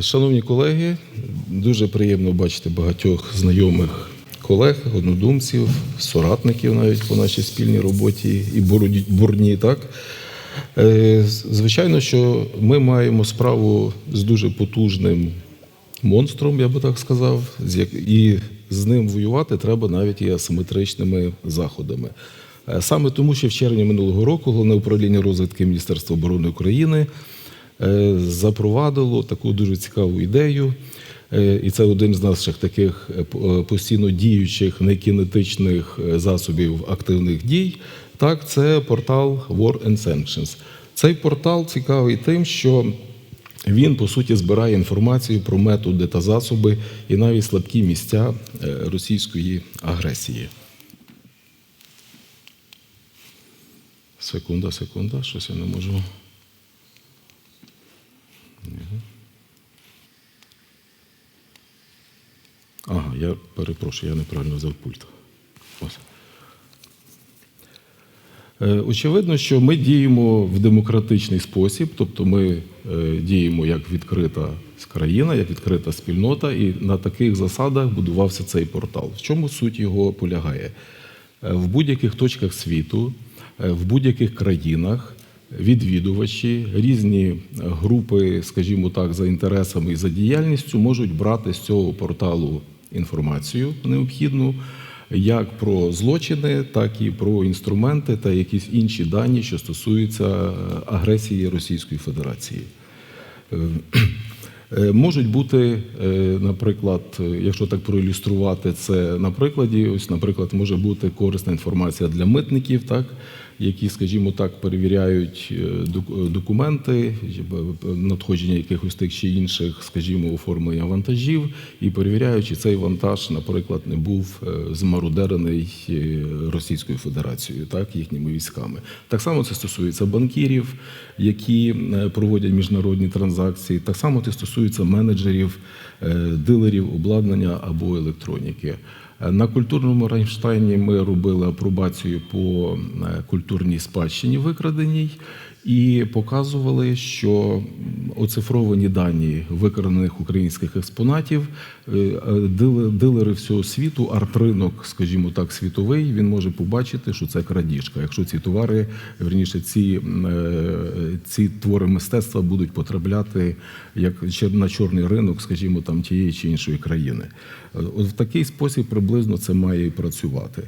Шановні колеги, дуже приємно бачити багатьох знайомих колег, однодумців, соратників навіть по нашій спільній роботі і бурні. Так? Е, Звичайно, що ми маємо справу з дуже потужним монстром, я би так сказав, і з ним воювати треба навіть і асиметричними заходами. Е, Саме тому, що в червні минулого року головне управління розвитки Міністерства оборони України запровадило таку дуже цікаву ідею. Е, І це один з наших таких е, е, постійно діючих некінетичних е, засобів активних дій. Так, це портал War and Sanctions. Цей портал цікавий тим, що він по суті збирає інформацію про методи та засоби і навіть слабкі місця е, російської агресії. Секунда, секунда, щось я не можу. Ага, я перепрошую, я неправильно взяв пульт. Е, Очевидно, що ми діємо в демократичний спосіб, тобто ми е, діємо як відкрита країна, як відкрита спільнота, і на таких засадах будувався цей портал. В чому суть його полягає? Е, В будь-яких точках світу, в будь-яких країнах відвідувачі, різні групи, скажімо так, за інтересами і за діяльністю можуть брати з цього порталу інформацію необхідну як про злочини, так і про інструменти та якісь інші дані, що стосуються е, агресії Російської Федерації. Е, е, Можуть бути, наприклад, якщо так проілюструвати це на прикладі, ось, наприклад, може бути корисна інформація для митників, так, які, скажімо так, перевіряють е, документи, е, надходження якихось тих чи інших, скажімо, оформлення вантажів, і перевіряють, чи цей вантаж, наприклад, не був е, змародерений е, Російською Федерацією, так, їхніми військами. Так само це стосується банкірів, які е, проводять міжнародні транзакції. Так само це стосується менеджерів, е, дилерів обладнання або електроніки. На культурному Райнштайні ми робили апробацію по е, культурній спадщині викраденій і показували, що оцифровані дані викрадених українських експонатів е, е, дилери всього світу, арт-ринок, скажімо так, світовий, він може побачити, що це крадіжка. Якщо ці товари, верніше, ці, е, ці твори мистецтва будуть потрапляти як на чорний ринок, скажімо, там тієї чи іншої країни. От в такий спосіб приблизно це має і працювати.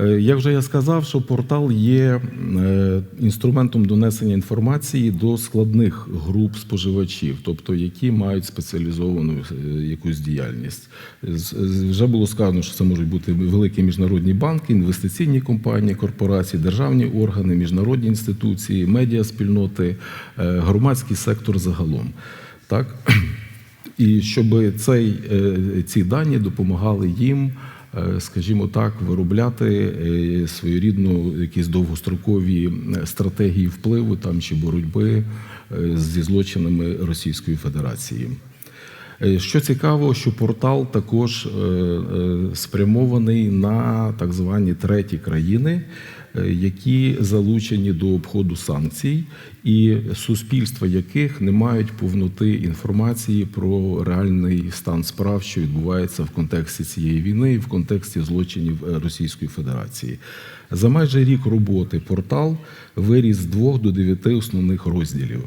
Як вже я сказав, що портал є е, інструментом донесення інформації до складних груп споживачів, тобто які мають спеціалізовану е, якусь діяльність. Вже було сказано, що це можуть бути великі міжнародні банки, інвестиційні компанії, корпорації, державні органи, міжнародні інституції, медіаспільноти, е, громадський сектор загалом. Так? І щоб цей, е, ці дані допомагали їм, е, скажімо так, виробляти е, своєрідну якісь довгострокові е, стратегії впливу там чи боротьби е, зі злочинами Російської Федерації. Е, Що цікаво, що портал також е, е, спрямований на так звані треті країни, е, які залучені до обходу санкцій, і суспільства яких не мають повноти інформації про реальний стан справ, що відбувається в контексті цієї війни і в контексті злочинів е, Російської Федерації. За майже рік роботи портал виріс з двох до дев'яти основних розділів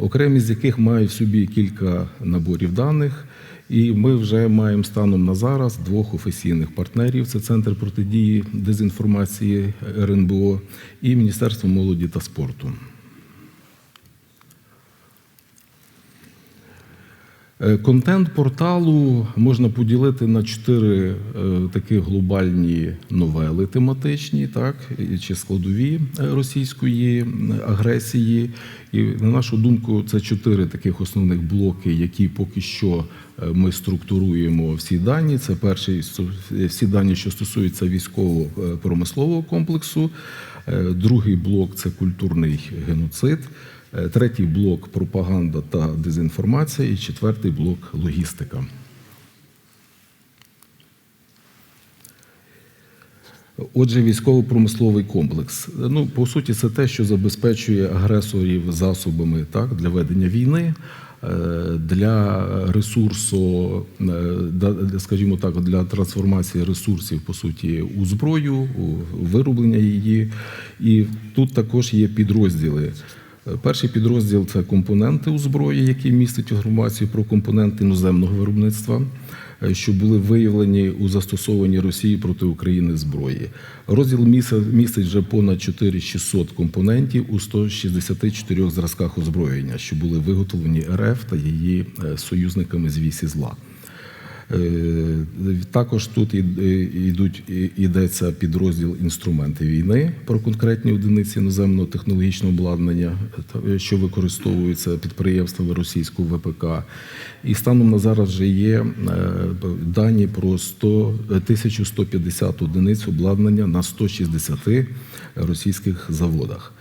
окремі з яких мають в собі кілька наборів даних. І ми вже маємо станом на зараз двох офіційних партнерів: це Центр протидії дезінформації РНБО і Міністерство молоді та спорту. Контент порталу можна поділити на чотири е, такі глобальні новели тематичні, так чи складові е, російської агресії. І на нашу думку, це чотири таких основних блоки, які поки що е, ми структуруємо всі дані. Це перший всі дані, що стосуються військового е, промислового комплексу. Е, Другий блок це культурний геноцид. Е, Третій блок пропаганда та дезінформація, і четвертий блок логістика. Отже, військово-промисловий комплекс. Ну, по суті, це те, що забезпечує агресорів засобами так, для ведення війни, е, для ресурсу, е, скажімо так, для трансформації ресурсів, по суті, у зброю, у вироблення її. І тут також є підрозділи. Перший підрозділ це компоненти у зброї, які містять інформацію про компоненти іноземного виробництва, е, що були виявлені у застосованій Росії проти України зброї. Розділ містить вже понад 4600 компонентів у 164 зразках озброєння, що були виготовлені РФ та її е, союзниками з вісі зла. Е, Також тут йдуть, йдеться підрозділ інструменти війни про конкретні одиниці іноземного технологічного обладнання, та- що використовуються підприємствами російського ВПК. І станом на зараз вже є е, дані про 100, е, 1150 одиниць обладнання на 160 російських заводах.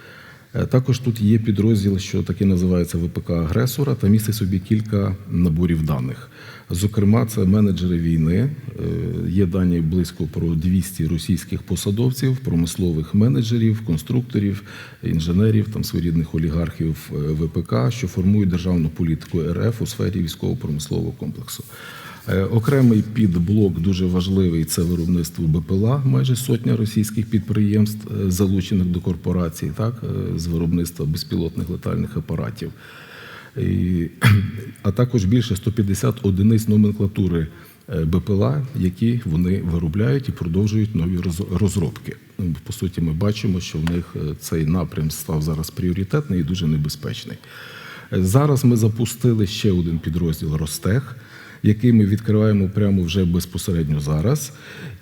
Е, Також тут є підрозділ, що таки називається ВПК агресора, та містить собі кілька наборів даних. Зокрема, це менеджери війни. Е, Є дані близько про 200 російських посадовців, промислових менеджерів, конструкторів, інженерів, там своєрідних олігархів е, ВПК, що формують державну політику РФ у сфері військово-промислового комплексу. Е, Окремий підблок дуже важливий це виробництво БПЛА, майже сотня російських підприємств, е, залучених до корпорацій, так, е, з виробництва безпілотних летальних апаратів. І, а також більше 150 одиниць номенклатури БПЛА, які вони виробляють і продовжують нові розробки. Ну, По суті, ми бачимо, що в них цей напрям став зараз пріоритетний і дуже небезпечний. Зараз ми запустили ще один підрозділ Ростех, який ми відкриваємо прямо вже безпосередньо зараз.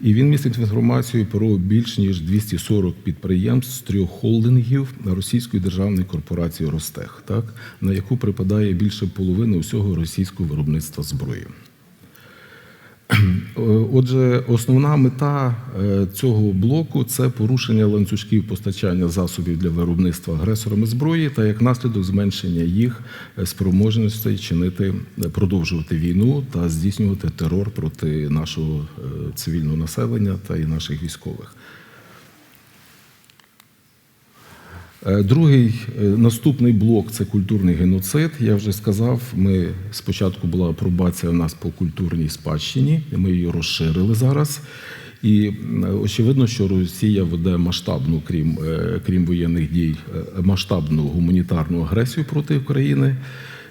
І він містить інформацію про більш ніж 240 підприємств з трьох холдингів російської державної корпорації Ростех, так, на яку припадає більше половини усього російського виробництва зброї. Е, Отже, основна мета е, цього блоку це порушення ланцюжків постачання засобів для виробництва агресорами зброї та як наслідок зменшення їх спроможності спроможностей чинити, е, продовжувати війну та здійснювати терор проти нашого е, цивільного населення та і наших військових. Другий е, наступний блок це культурний геноцид. Я вже сказав, ми спочатку була апробація в нас по культурній спадщині, ми її розширили зараз. І очевидно, що Росія веде масштабну, крім, е, крім воєнних дій, е, масштабну гуманітарну агресію проти України,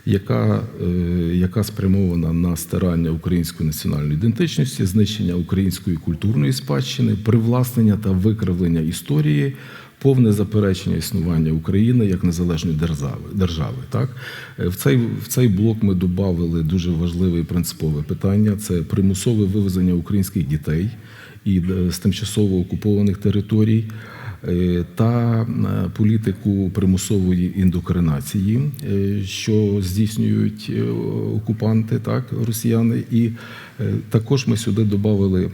яка, е, яка спрямована на стирання української національної ідентичності, знищення української культурної спадщини, привласнення та викривлення історії повне заперечення існування України як незалежної держави. держави так? Е, В, цей, в цей блок ми додали дуже важливе і принципове питання: це примусове вивезення українських дітей і е, з тимчасово окупованих територій. Е, Та е, політику примусової індокринації, е, що здійснюють окупанти, так росіяни, і також ми сюди додали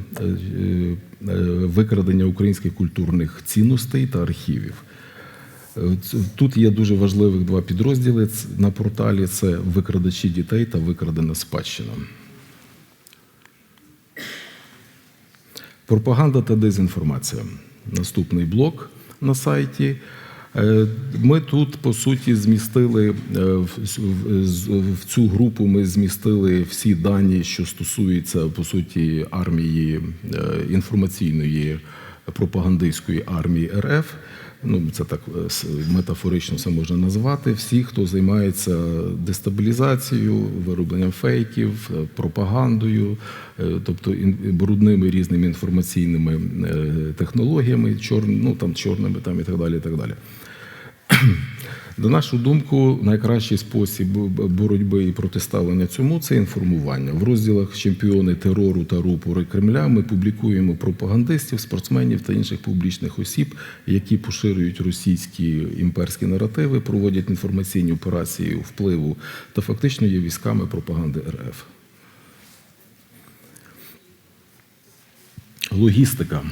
викрадення українських культурних цінностей та архівів. Тут є дуже важливих два підрозділи на порталі: це викрадачі дітей та викрадена спадщина. Пропаганда та дезінформація. Наступний блок на сайті. Е, Ми тут по суті змістили е, в цю групу. Ми змістили всі дані, що стосуються по суті армії е, інформаційної пропагандистської армії РФ. Ну це так е, метафорично це можна назвати. Всі, хто займається дестабілізацією, виробленням фейків, е, пропагандою, е, тобто брудними різними інформаційними технологіями, чор, ну, там, чорними там, і так далі. І так далі. На нашу думку, найкращий спосіб боротьби і протиставлення цьому це інформування. В розділах чемпіони терору та рупори Кремля ми публікуємо пропагандистів, спортсменів та інших публічних осіб, які поширюють російські імперські наративи, проводять інформаційні операції впливу та фактично є військами пропаганди РФ. Логістика.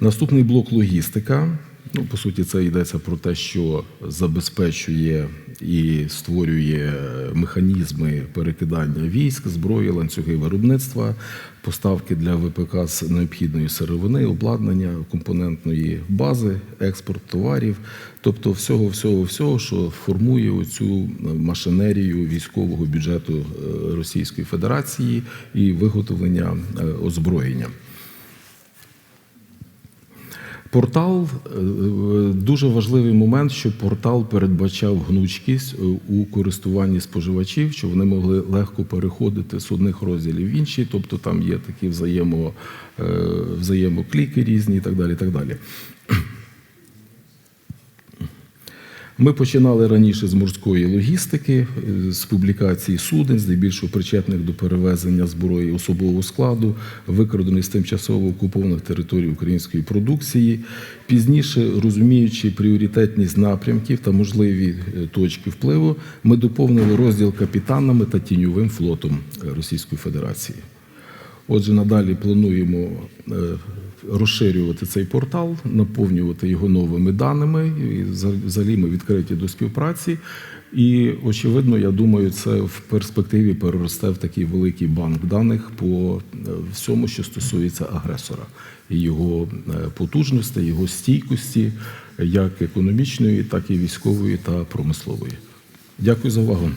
Наступний блок логістика. Ну, по суті, це йдеться про те, що забезпечує і створює механізми перекидання військ, зброї, ланцюги виробництва, поставки для ВПК з необхідної сировини, обладнання, компонентної бази, експорт товарів, тобто всього, всього, всього, що формує оцю машинерію військового бюджету е, Російської Федерації і виготовлення е, озброєння. Портал е, дуже важливий момент, що портал передбачав гнучкість е, у користуванні споживачів, щоб вони могли легко переходити з одних розділів в інші, тобто там є такі взаємо, е, взаємокліки різні і так далі. і Так далі. Ми починали раніше з морської логістики, е, з публікації суден, здебільшого причетних до перевезення зброї особового складу, викраденої з тимчасово окупованих територій української продукції. Пізніше, розуміючи пріоритетність напрямків та можливі е, точки впливу, ми доповнили розділ капітанами та тіньовим флотом е, Російської Федерації. Отже, надалі плануємо розширювати цей портал, наповнювати його новими даними. І взагалі ми відкриті до співпраці. І очевидно, я думаю, це в перспективі переросте в такий великий банк даних по е, всьому, що стосується агресора його е, потужності, його стійкості, як економічної, так і військової та промислової. Дякую за увагу.